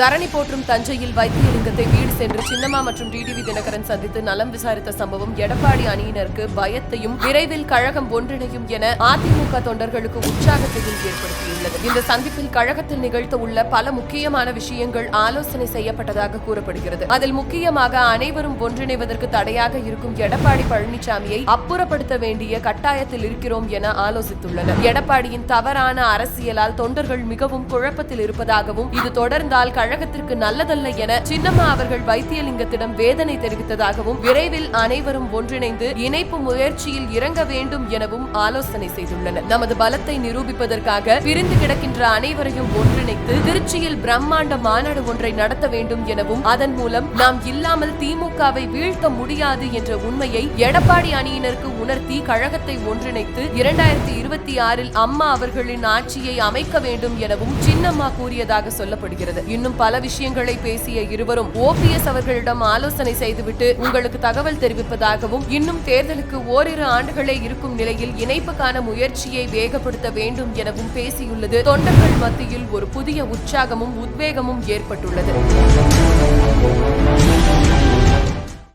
தரணி போற்றும் தஞ்சையில் வைத்தியலிங்கத்தை வீடு சென்று சின்னம்மா மற்றும் டிடிவி தினகரன் சந்தித்து நலம் விசாரித்த சம்பவம் எடப்பாடி அணியினருக்கு பயத்தையும் விரைவில் கழகம் ஒன்றிணையும் என அதிமுக தொண்டர்களுக்கு உற்சாகத்தையும் ஏற்படுத்தியுள்ளது. இந்த சந்திப்பில் கழகத்தில் நிகழ்த்த உள்ள பல முக்கியமான விஷயங்கள் ஆலோசனை செய்யப்பட்டதாக கூறப்படுகிறது. அதில் முக்கியமாக அனைவரும் ஒன்றிணைவதற்கு தடையாக இருக்கும் எடப்பாடி பழனிசாமியை அப்புறப்படுத்த வேண்டிய கட்டாயத்தில் இருக்கிறோம் என ஆலோசித்துள்ளனர். எடப்பாடியின் தவறான அரசியலால் தொண்டர்கள் மிகவும் குழப்பத்தில் இருப்பதாகவும் இது தொடர்ந்தால் கழகத்திற்கு நல்லதல்ல என சின்னம்மா அவர்கள் வைத்தியலிங்கத்திடம் வேதனை தெரிவித்ததாகவும் விரைவில் அனைவரும் ஒன்றிணைந்து இணைப்பு முயற்சியில் இறங்க வேண்டும் எனவும் ஆலோசனை செய்துள்ளனர். நமது பலத்தை நிரூபிப்பதற்காக பிரிந்து கிடக்கின்ற அனைவரையும் ஒன்றிணைத்து திருச்சியில் பிரம்மாண்ட மாநாடு ஒன்றை நடத்த வேண்டும் எனவும் அதன் மூலம் நாம் இல்லாமல் திமுகவை வீழ்த்த முடியாது என்ற உண்மையை எடப்பாடி அணியினருக்கு உணர்த்தி கழகத்தை ஒன்றிணைத்து இரண்டாயிரத்தி இருபத்தி ஆறில் அம்மா அவர்களின் ஆட்சியை அமைக்க வேண்டும் எனவும் சின்னம்மா கூறியதாக சொல்லப்படுகிறது. இன்னும் பல விஷயங்களை பேசிய இருவரும் ஓபிஎஸ் அவர்களிடம் ஆலோசனை செய்துவிட்டு உங்களுக்கு தகவல் தெரிவிப்பதாகவும் இன்னும் தேர்தலுக்கு ஓரிரு ஆண்டுகளே இருக்கும் நிலையில் இணைப்புக்கான முயற்சியை வேகப்படுத்த வேண்டும் எனவும் பேசியுள்ளது. தொண்டர்கள் மத்தியில் ஒரு புதிய உற்சாகமும் உத்வேகமும் ஏற்பட்டுள்ளது.